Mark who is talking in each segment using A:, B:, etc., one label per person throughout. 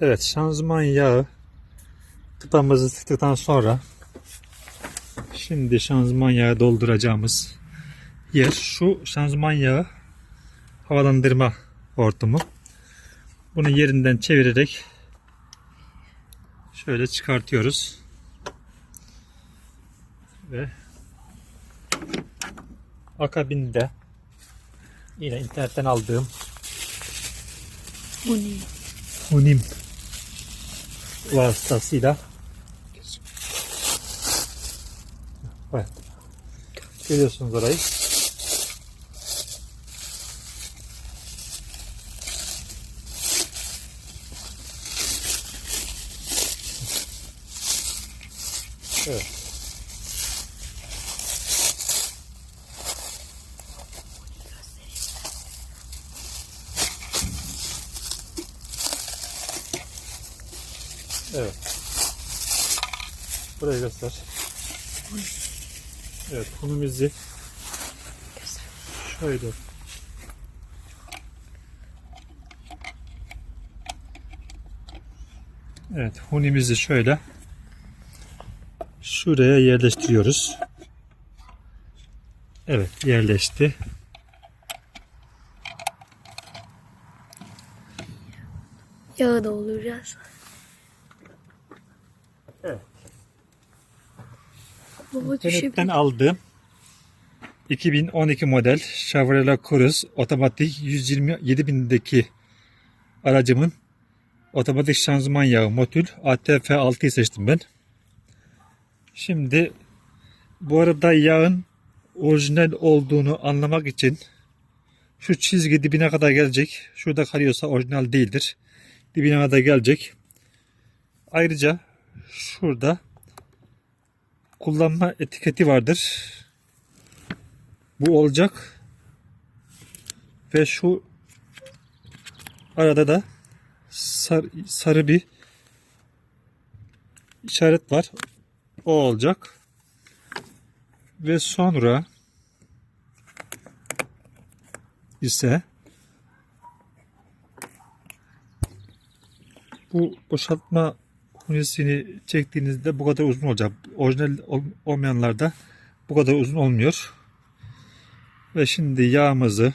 A: Evet şanzıman yağı tıpamızı tıktıktan sonra şimdi şanzıman yağı dolduracağımız yer şu şanzıman yağı havalandırma hortumu. Bunu yerinden çevirerek şöyle çıkartıyoruz. Ve akabinde yine internetten aldığım
B: Bu ne?
A: Vasıtasıyla Evet. Görüyorsunuz orayı. Evet. Evet. Burayı göster. Evet, hunimizi şöyle Evet, hunimizi şöyle şuraya yerleştiriyoruz. Evet, yerleşti.
B: Yağı dolduracağız.
A: Evet. İnternetten aldığım 2012 model Chevrolet Cruze otomatik 127 bindeki aracımın otomatik şanzıman yağı modül ATF 6'yı seçtim ben. Şimdi bu arada yağın orijinal olduğunu anlamak için şu çizgi dibine kadar gelecek. Şurada kalıyorsa orijinal değildir. Dibine kadar gelecek. Ayrıca şurada kullanma etiketi vardır. Bu olacak. Ve şu arada da sar- sarı bir işaret var. O olacak. Ve sonra ise bu boşaltma hunesini çektiğinizde bu kadar uzun olacak. Orijinal ol- olmayanlarda bu kadar uzun olmuyor. Ve şimdi yağımızı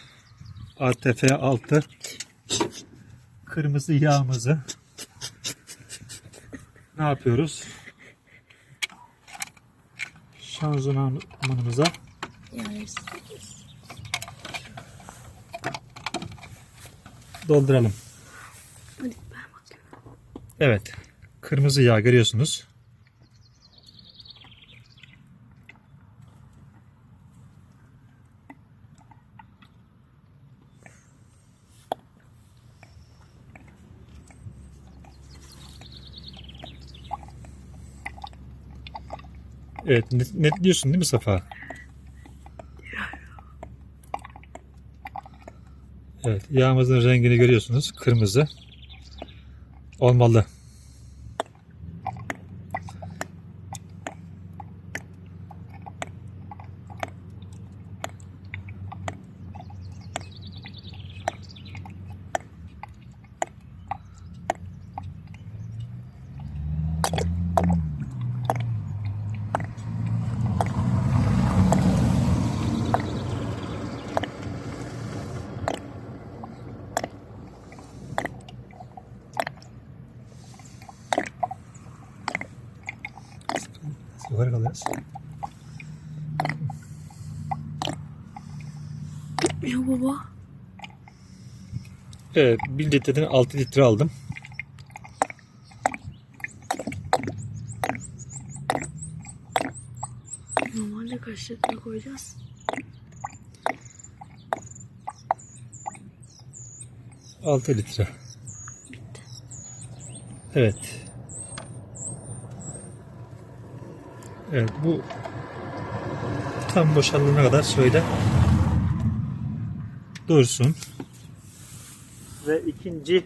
A: ATF 6 kırmızı yağımızı ne yapıyoruz? Şanzımanımıza dolduralım. Evet. Kırmızı yağ görüyorsunuz. Evet, net, netliyorsun değil mi Safa? Evet, yağımızın rengini görüyorsunuz. Kırmızı. Olmalı. Kalıyoruz.
B: Ya baba.
A: Evet, 1 litreden 6 litre aldım.
B: Normalde kaç litre koyacağız?
A: Altı litre. Evet. Evet bu tam boşalana kadar şöyle dursun. Ve ikinci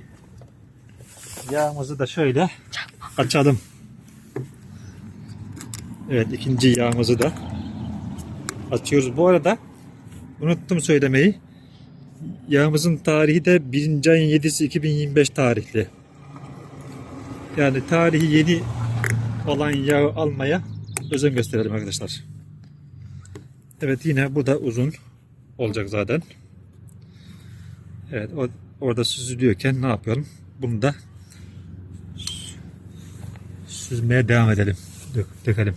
A: yağımızı da şöyle açalım. Evet ikinci yağımızı da atıyoruz. Bu arada unuttum söylemeyi. Yağımızın tarihi de 1. ayın 7'si 2025 tarihli. Yani tarihi yeni olan yağı almaya özen gösterelim arkadaşlar. Evet yine bu da uzun olacak zaten. Evet orada süzülüyorken ne yapıyorum? Bunu da süzmeye devam edelim. Dök, dökelim.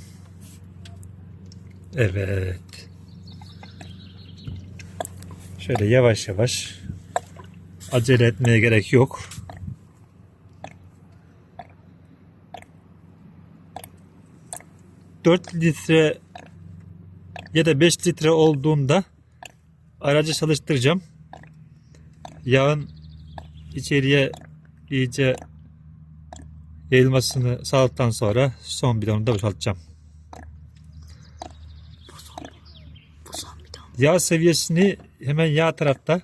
A: Evet. Şöyle yavaş yavaş acele etmeye gerek yok. Dört litre ya da 5 litre olduğunda aracı çalıştıracağım. Yağın içeriye iyice yayılmasını sağladıktan sonra son bidonu da boşaltacağım. Yağ seviyesini hemen yağ tarafta,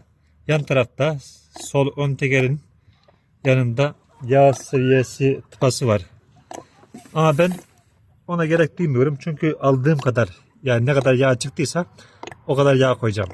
A: yan tarafta sol ön tekerin yanında yağ seviyesi tıpası var. Ama ben ona gerek duymuyorum çünkü aldığım kadar yani ne kadar yağ çıktıysa o kadar yağ koyacağım.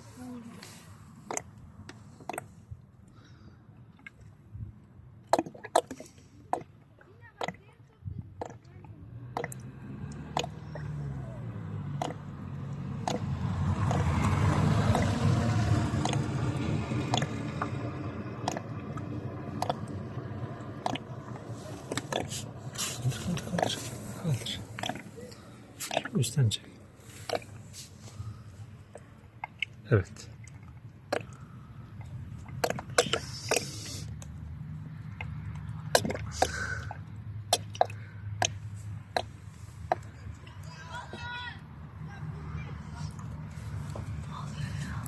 A: Kaldır, kaldır, kaldır. Çek. Evet.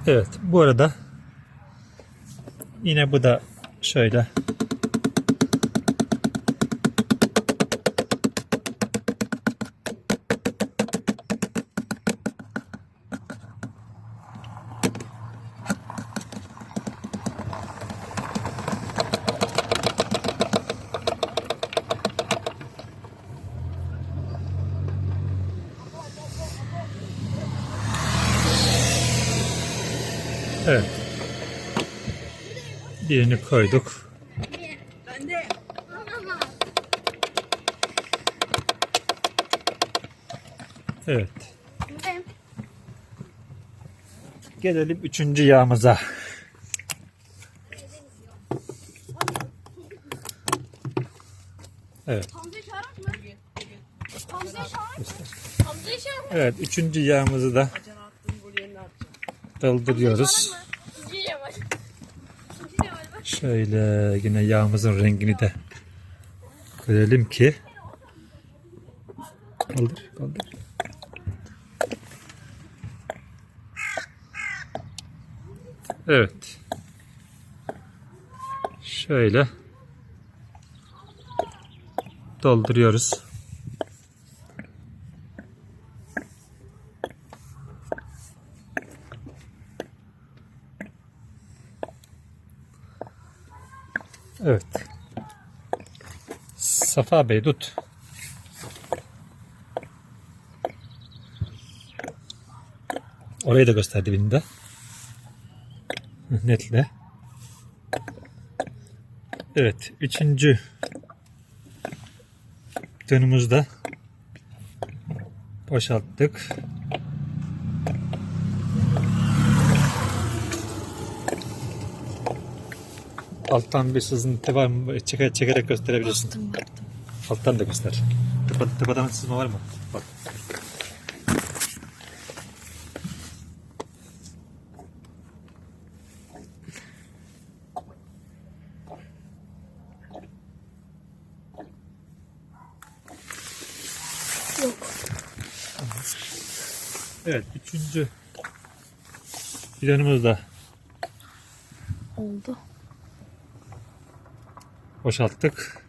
A: Evet, bu arada yine bu da şöyle Birini koyduk. Evet. Gelelim üçüncü yağımıza. Evet. Evet, üçüncü yağımızı da dolduruyoruz.
C: İkinci yavaş. İkinci yavaş.
A: Şöyle yine yağımızın rengini de görelim ki. Kaldır, kaldır. Evet. Şöyle dolduruyoruz. Evet. Bey tut. Orayı da göster dibinde. Netle. Evet. Üçüncü dönümüzde boşalttık. Alttan bir sızıntı var mı? Çeker, çekerek gösterebilirsin.
B: Baktım baktım.
A: Alttan da göster. Tıpa, tıpadan sızma var mı? Bak.
B: Yok.
A: Evet, üçüncü bidonumuzu da
B: Oldu.
A: boşalttık.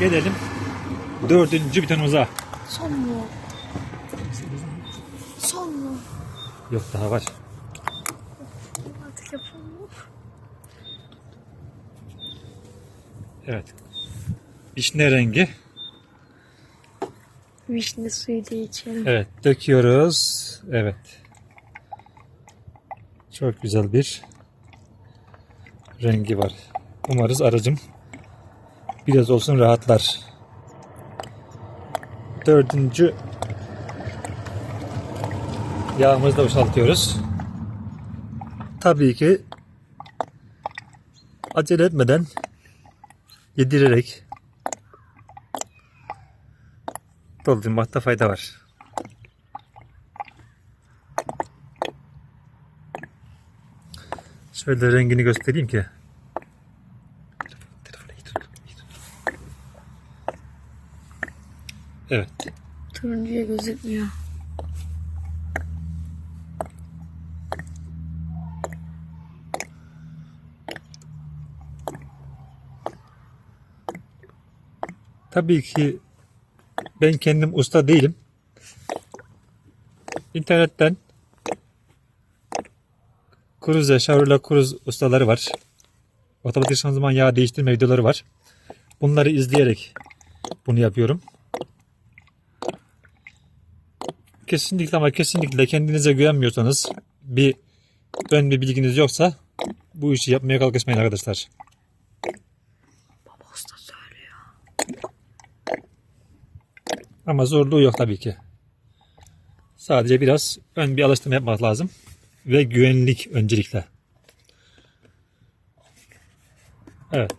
A: Gelelim dördüncü butonumuza.
B: Son mu? Son mu?
A: Yok daha var.
B: Artık yapalım?
A: Evet. Vişne rengi.
B: Vişne suyu da içelim.
A: Evet döküyoruz. Evet. Çok güzel bir rengi var. Umarız aracım biraz olsun rahatlar. Dördüncü yağımızı da boşaltıyoruz. Tabii ki acele etmeden yedirerek doldurmakta fayda var. Şöyle rengini göstereyim ki. Telefonu iyi tut, iyi tut. Evet.
B: Turuncuya gözükmüyor.
A: Tabii ki ben kendim usta değilim. İnternetten Cruze, Chevrolet Cruze ustaları var. Otomatik şanzıman yağ değiştirme videoları var. Bunları izleyerek bunu yapıyorum. Kesinlikle ama kesinlikle kendinize güvenmiyorsanız bir ön bir bilginiz yoksa bu işi yapmaya kalkışmayın arkadaşlar.
B: Baba usta söylüyor.
A: Ama zorluğu yok tabii ki. Sadece biraz ön bir alıştırma yapmak lazım. Ve güvenlik öncelikle. Evet.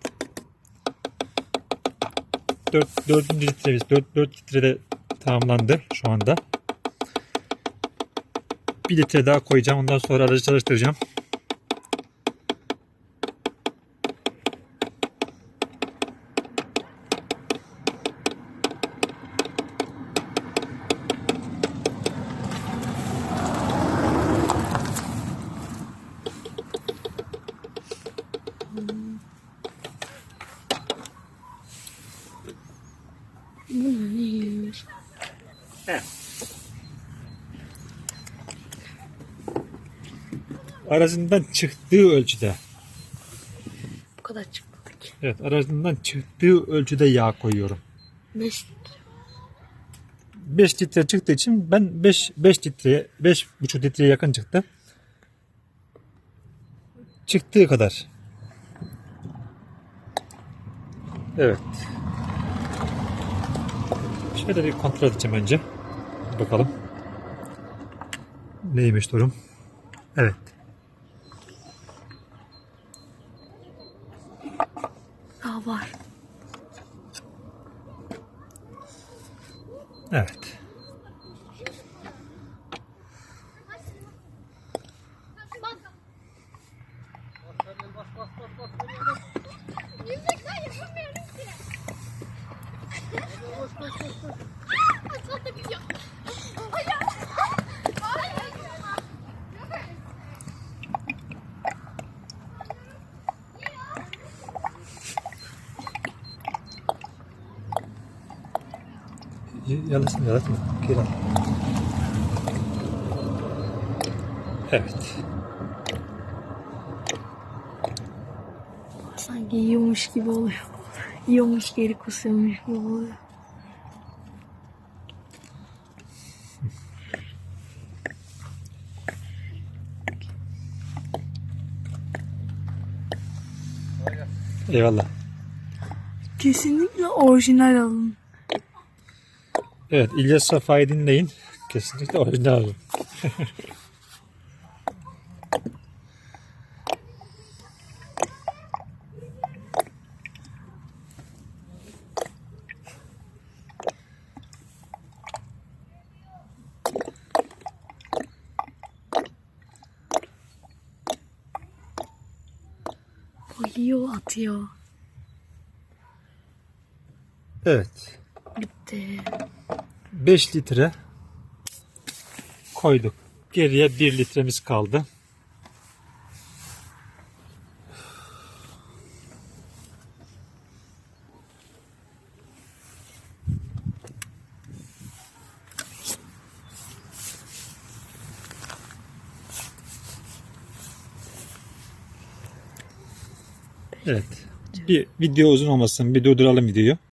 A: 4, 4. litremiz 4, 4 litrede tamamlandı şu anda. 1 litre daha koyacağım. Ondan sonra aracı çalıştıracağım.
B: Bu ne neymiş?
A: Aracından çıktığı ölçüde
B: Bu kadar çıkmadı ki.
A: Evet aracından çıktığı ölçüde yağ koyuyorum.
B: 5
A: 5 litre çıktığı için ben 5 5 litreye 5,5 litreye yakın çıktı. Çıktığı kadar. Evet. Şöyle bir kontrol edeceğim önce. Bakalım. Neymiş durum? Evet.
B: daha var.
A: Evet. Yalasın yalatma. Kiran. Evet.
B: Sanki yiyormuş gibi oluyor. Yiyormuş geri kusuyormuş gibi oluyor.
A: Eyvallah.
B: Kesinlikle orijinal alın.
A: Evet İlyas Safa'yı dinleyin. Kesinlikle orijinal alın.
B: O yiyor atıyor.
A: Evet.
B: Bitti.
A: 5 litre koyduk. Geriye 1 litremiz kaldı. Evet. Bir video uzun olmasın. Bir durduralım videoyu.